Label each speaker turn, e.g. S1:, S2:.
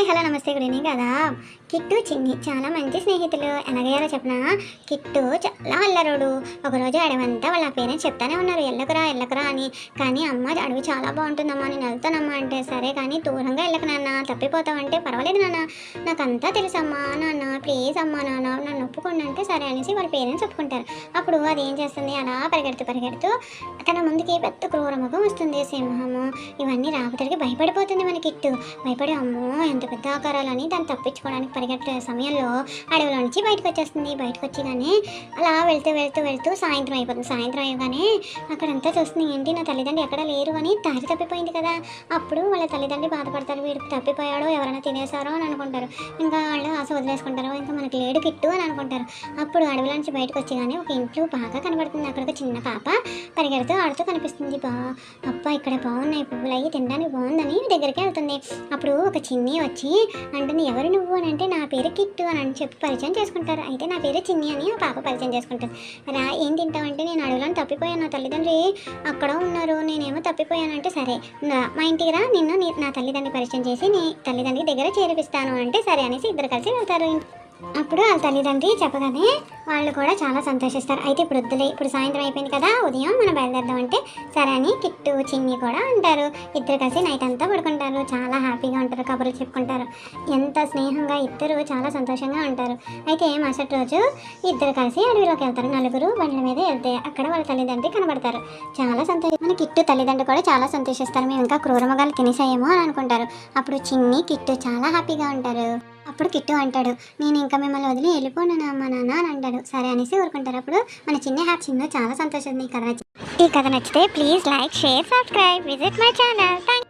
S1: Hi hello ನಮಸ್ತೆ good evening ಅದಾ కిట్టు చిన్ని. చాలా మంచి స్నేహితులు. ఎలాగయ్యారో చెప్పనా? కిట్టు చాలా అల్లరుడు. ఒకరోజు అడవంతా వాళ్ళ పేరెంట్స్ చెప్తానే ఉన్నారు. వెళ్ళకురా వెళ్ళకురా అని. కానీ అమ్మ అడవి చాలా బాగుంటుందమ్మా నేను వెళ్తానమ్మా అంటే సరే కానీ దూరంగా వెళ్ళకు నాన్న. తప్పిపోతావంటే పర్వాలేదు నాన్న. నాకంతా తెలుసమ్మా. నాన్న ప్లీజ్ అమ్మా నాన్న నన్ను ఒప్పుకోండి అంటే సరే అనేసి వాళ్ళ పేరెంట్స్ ఒప్పుకుంటారు. అప్పుడు అది ఏం చేస్తుంది? అలా పరిగెడుతూ పరిగెడుతూ తన ముందుకి పెద్ద క్రూరముఖం వస్తుంది. సింహము. ఇవన్నీ రాబోతడికి భయపడిపోతుంది మన కిట్టు. భయపడి అమ్మో ఎంత పెద్ద ఆకారాలని దాన్ని తప్పించుకోవడానికి పరిగెట్టే సమయంలో అడవిలో నుంచి బయటకు వచ్చేస్తుంది. బయటకు వచ్చి అలా వెళ్తూ వెళ్తూ వెళ్తూ సాయంత్రం అయిపోతుంది. సాయంత్రం అయ్యగానే అక్కడంతా చూస్తుంది. ఏంటి నా తల్లిదండ్రులు ఎక్కడ లేరు అని దారి తప్పిపోయింది కదా. అప్పుడు వాళ్ళ తల్లిదండ్రులు బాధపడతారు. వీడికి తప్పిపోయాడో ఎవరైనా తినేసారో అని అనుకుంటారు. ఇంకా వాళ్ళు ఆశ వదిలేసుకుంటారు. ఇంకా మనకి లేడు కిట్టు అని అనుకుంటారు. అప్పుడు అడవిలో నుంచి బయటకు వచ్చి ఒక ఇంట్లో బాగా కనబడుతుంది. అక్కడ ఒక చిన్న పాప పరిగెడుతూ ఆడుతూ కనిపిస్తుంది. బా అప్ప ఇక్కడ బాగున్నాయి పువ్వులు. అయ్యి తినడానికి బాగుందని దగ్గరికి వెళ్తుంది. అప్పుడు ఒక చిన్ని వచ్చి అంటుంది ఎవరు నువ్వు? అని అంటే నా పేరు కిట్టు అని అని చెప్పి పరిచయం చేసుకుంటారు. అయితే నా పేరు చిన్ని అని ఆ పాప పరిచయం చేసుకుంటారు రా ఏం తింటావంటే నేను అడవులను తప్పిపోయాను. నా తల్లిదండ్రి అక్కడ ఉన్నారు. నేనేమో తప్పిపోయానంటే సరే. మా ఇంటికి రా. నిన్ను నా తల్లిదండ్రి పరిచయం చేసి నీ తల్లిదండ్రి దగ్గర చేర్పిస్తాను అంటే సరే అనేసి ఇద్దరు కలిసి వెళ్తారు. అప్పుడు వాళ్ళ తల్లిదండ్రి చెప్పగానే వాళ్ళు కూడా చాలా సంతోషిస్తారు. అయితే ఇప్పుడు వద్దులే ఇప్పుడు సాయంత్రం అయిపోయింది కదా ఉదయం మనం బయలుదేరదాం అంటే సరే అని కిట్టు చిన్ని కూడా అంటారు ఇద్దరు కలిసి నైట్ అంతా పడుకుంటారు. చాలా హ్యాపీగా ఉంటారు కబుర్లు చెప్పుకుంటారు. ఎంత స్నేహంగా ఇద్దరు చాలా సంతోషంగా ఉంటారు. అయితే మరుసటి రోజు ఇద్దరు కలిసి అడవిలోకి వెళ్తారు. నలుగురు బండ్ల మీద వెళ్తే అక్కడ వాళ్ళ తల్లిదండ్రి కనబడతారు. చాలా సంతోషం. మన కిట్టు తల్లిదండ్రులు కూడా చాలా సంతోషిస్తారు. మేము ఇంకా క్రూరమగాలు తినేసాయేమో అని అనుకుంటారు. అప్పుడు చిన్ని కిట్టు చాలా హ్యాపీగా ఉంటారు. అప్పుడు కిట్టు అంటాడు. నేను ఇంకా మిమ్మల్ని వదిలి వెళ్ళిపోను అమ్మ నాన్న అని అంటాడు. సరే అనేసి ఊరుకుంటారు. అప్పుడు మన చిన్న హ్యాప్ చిన్న చాలా సంతోషం ఈ కథ ఈ కథ నచ్చితే please like share subscribe visit my channel. Thank